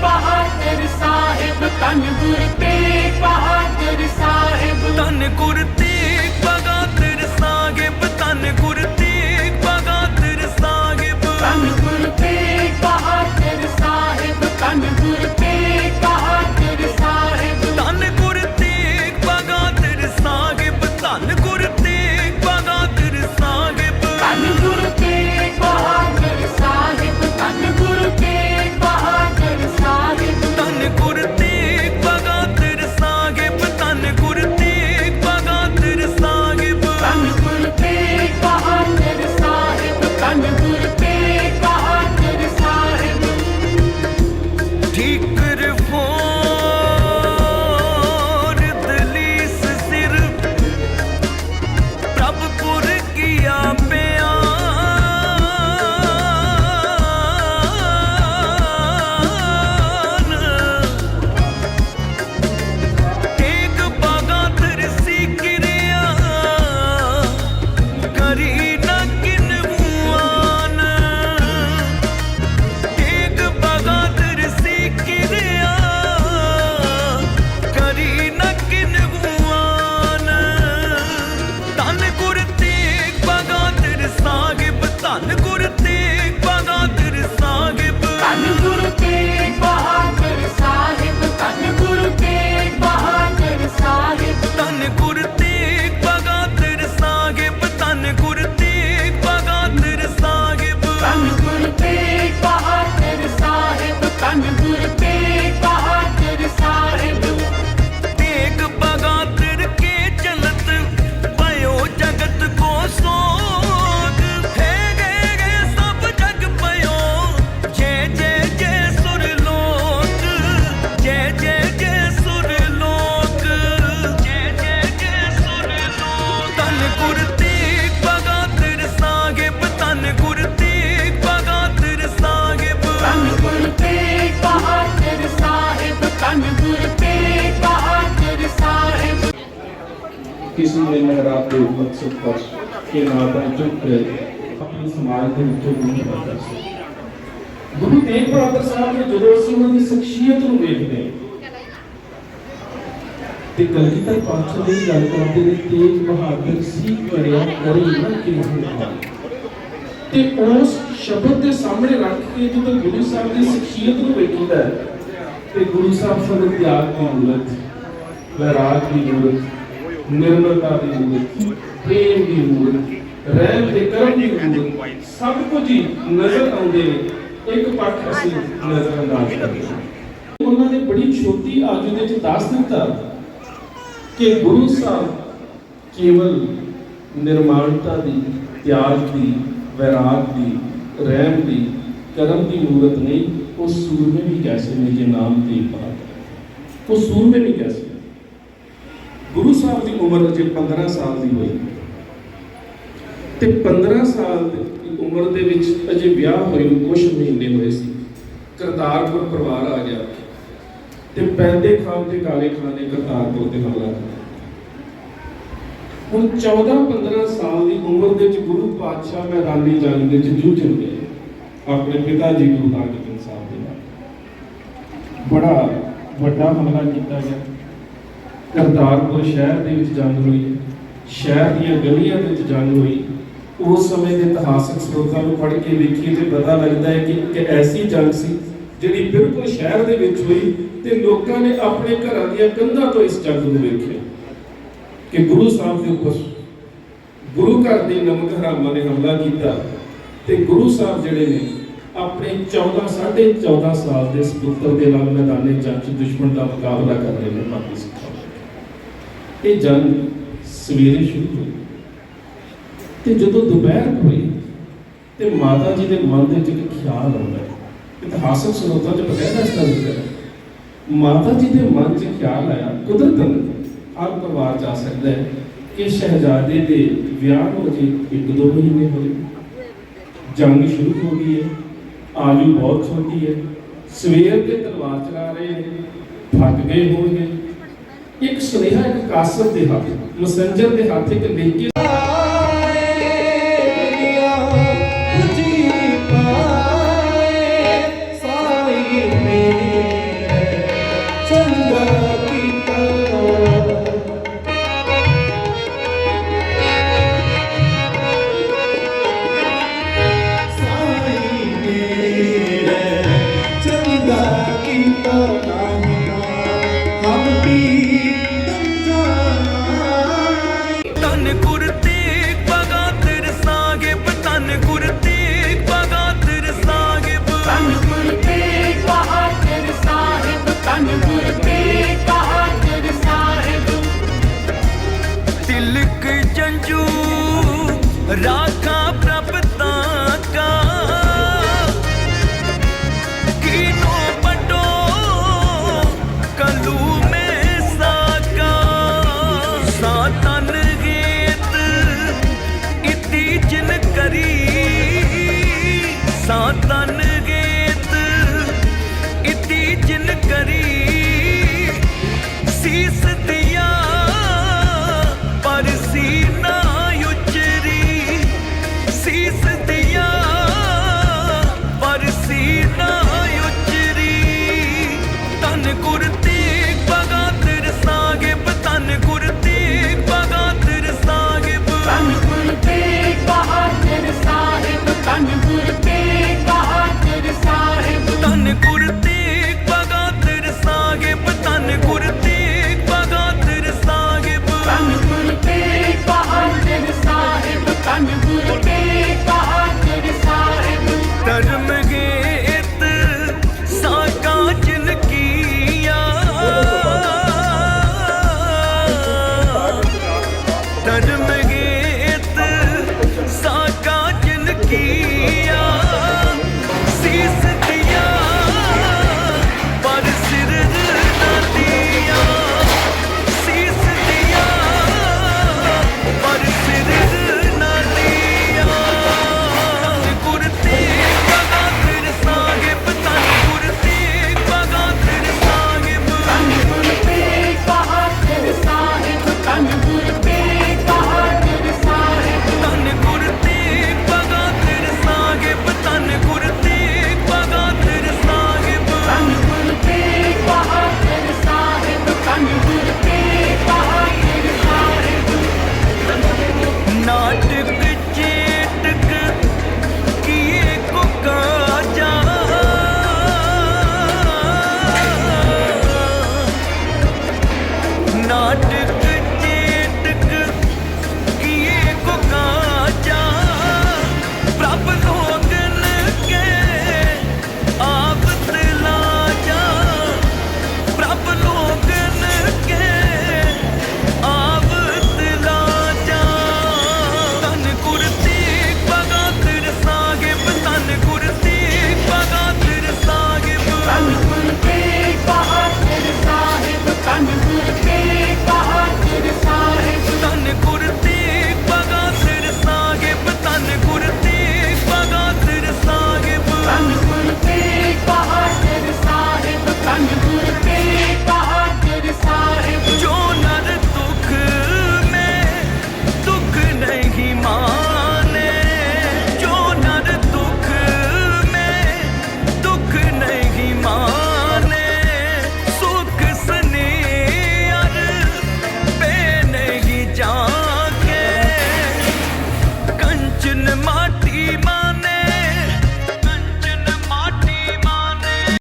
behind and ਕਿਸੇ ਨੇ ਮਹਿਰਾਬ ਦੇ ਮਕਸਦ ਪਰ ਕਿ ਨਾਦਾ ਚੁੱਕ ਕੇ ਆਪਣੇ ਸਮਾਜ ਦੇ ਵਿੱਚੋਂ ਗੁਰੂ ਬਹਾਦਰ ਸੀ। ਗੁਰੂ ਤੇਗ ਬਹਾਦਰ ਸਾਹਿਬ ਨੇ ਜਦੋਂ ਅਸੀਂ ਉਹਨਾਂ ਦੀ ਸ਼ਖਸੀਅਤ ਨੂੰ ਵੇਖਦੇ ਹਾਂ ਤੇ ਕਲਗੀਧਰ ਪਾਤਸ਼ਾਹ ਦੀ ਗੱਲ ਕਰਦੇ ਨੇ ਤੇਗ ਬਹਾਦਰ ਸੀ ਕਰਿਆ ਕਰੀ ਨਾ ਕਿ ਮਹਾਨ ਤੇ ਉਸ ਸ਼ਬਦ ਦੇ ਸਾਹਮਣੇ ਰੱਖ ਕੇ ਜਦੋਂ ਗੁਰੂ ਸਾਹਿਬ ਦੀ ਸ਼ਖਸੀਅਤ ਨੂੰ ਵੇਖੀਦਾ ਹੈ, ਤੇ ਗੁਰੂ ਸਾਹਿਬ ਫਲ ਤਿਆਗ ਦੀ ਮੂਰਤ ਵੈਰਾਗ ਦੀ ਮੂਰਤ ਨਿਰਮਲਤਾ ਦੀ ਮੂਰਤ, ਪ੍ਰੇਮ ਦੀ ਮੂਰਤ, ਰਹਿਮ ਤੇ ਕਰਮ ਦੀ ਮੂਰਤ, ਸਭ ਕੁਝ ਹੀ ਨਜ਼ਰ ਆਉਂਦੇ ਨੇ, ਇੱਕ ਪੱਖ ਅਸੀਂ ਨਜ਼ਰ ਅੰਦਾਜ਼ ਕਰਦੇ ਹਾਂ ਉਹਨਾਂ ਨੇ ਬੜੀ ਛੋਟੀ ਆਜੂ ਦੇ ਵਿੱਚ ਦੱਸ ਦਿੱਤਾ ਕਿ ਗੁਰੂ ਸਾਹਿਬ ਕੇਵਲ ਨਿਰਮਾਣਤਾ ਦੀ, ਤਿਆਗ ਦੀ, ਵੈਰਾਗ ਦੀ, ਰਹਿਮ ਦੀ, ਕਰਮ ਦੀ ਮੂਰਤ ਨਹੀਂ, ਉਹ ਸੂਰਮੇ ਵੀ ਕੈਸੇ ਨੇ, ਜੇ ਨਾਮ ਦੀ ਬਾਤ ਉਹ ਸੂਰਮੇ ਵੀ ਕੈਸੇ ਨੇ। ਗੁਰੂ ਸਾਹਿਬ ਦੀ ਉਮਰ ਅਜੇ 15 ਸਾਲ ਦੀ ਹੋਈ। ਤੇ 15 ਸਾਲ ਦੀ ਉਮਰ ਦੇ ਵਿੱਚ ਅਜੇ ਵਿਆਹ ਹੋਏ ਨੂੰ ਕੁਝ ਮਹੀਨੇ ਹੋਏ ਸੀ। ਕਰਤਾਰਪੁਰ ਪਰਿਵਾਰ ਆ ਗਿਆ। ਤੇ ਪੈਂਦੇ ਖਾਨ ਤੇ ਕਾਲੇ ਖਾਨ ਨੇ ਕਰਤਾਰਪੁਰ ਤੇ ਹਮਲਾ ਕੀਤਾ ਹੁਣ 14 15 ਸਾਲ ਦੀ ਉਮਰ ਦੇ ਵਿੱਚ ਗੁਰੂ ਪਾਤਸ਼ਾਹ ਮੈਦਾਨੀ ਜੰਗ ਦੇ ਵਿੱਚ ਜੂਝਣ ਗਏ ਆਪਣੇ ਪਿਤਾ ਜੀ ਗੁਰੂ ਹਰਗੋਬਿੰਦ ਸਾਹਿਬ ਦੇ ਨਾਲ। ਬੜਾ ਵੱਡਾ ਹਮਲਾ ਕੀਤਾ ਗਿਆ। ਕਰਤਾਰਪੁਰ ਸ਼ਹਿਰ ਦੇ ਵਿੱਚ ਜੰਗ ਹੋਈ, ਸ਼ਹਿਰ ਦੀਆਂ ਗਲੀਆਂ ਦੇ ਵਿੱਚ ਜੰਗ ਹੋਈ। ਉਸ ਸਮੇਂ ਦੇ ਇਤਿਹਾਸਕ ਸਰੋਤਾਂ ਨੂੰ ਪੜ੍ਹ ਕੇ ਵੇਖੀਏ ਤੇ ਪਤਾ ਲੱਗਦਾ ਹੈ ਕਿ ਇੱਕ ਐਸੀ ਜੰਗ ਸੀ ਜਿਹੜੀ ਬਿਲਕੁਲ ਸ਼ਹਿਰ ਦੇ ਵਿੱਚ ਹੋਈ ਤੇ ਲੋਕਾਂ ਨੇ ਆਪਣੇ ਘਰਾਂ ਦੀਆਂ ਕੰਧਾਂ ਤੋਂ ਇਸ ਜੰਗ ਨੂੰ ਵੇਖਿਆ ਕਿ ਗੁਰੂ ਸਾਹਿਬ ਦੇ ਉੱਪਰ ਗੁਰੂ ਘਰ ਦੇ ਨਮਕ ਹਰਾਮਾਂ ਨੇ ਹਮਲਾ ਕੀਤਾ ਤੇ ਗੁਰੂ ਸਾਹਿਬ ਜਿਹੜੇ ਨੇ ਆਪਣੇ 14 14.5 ਸਾਲ ਦੇ ਸਪੁੱਤਰ ਦੇ ਨਾਲ ਮੈਦਾਨੇ ਜੰਗ 'ਚ ਦੁਸ਼ਮਣ ਦਾ ਮੁਕਾਬਲਾ ਕਰ ਰਹੇ ਨੇ ਪਾਪੀ ਇਹ ਜੰਗ ਸਵੇਰੇ ਸ਼ੁਰੂ ਹੋਈ। ਤੇ ਜਦੋਂ ਦੁਪਹਿਰ ਹੋਈ, ਤੇ ਮਾਤਾ ਜੀ ਦੇ ਮਨ ਦੇ ਵਿੱਚ ਇੱਕ ਖਿਆਲ ਆਉਂਦਾ ਹੈ। ਇਤਿਹਾਸਕ ਸਰੋਤਾਂ 'ਚ ਬਕਾਇਦਾ ਇਸ ਦਾ ਜ਼ਿਕਰ ਹੈ। ਮਾਤਾ ਜੀ ਦੇ ਮਨ 'ਚ ਖਿਆਲ ਆਇਆ ਕੁਦਰਤਨ ਹਰ ਪਰਿਵਾਰ ਜਾ ਸਕਦਾ ਹੈ ਕਿ ਸ਼ਹਿਜ਼ਾਦੇ ਦੇ ਵਿਆਹ ਨੂੰ ਅਜੇ ਇੱਕ ਦੋ ਮਹੀਨੇ ਹੋਏ ਜੰਗ ਸ਼ੁਰੂ ਹੋ ਗਈ ਹੈ, ਆਲੂ ਬਹੁਤ ਛੋਟੀ ਹੈ। ਸਵੇਰ ਦੇ ਤਲਵਾਰ ਚਲਾ ਰਹੇ ਨੇ ਥੱਕ ਗਏ ਹੋਣਗੇ। तो एक सुनेहा एक कासर के हाथ मसंजर के हाथ एक लेके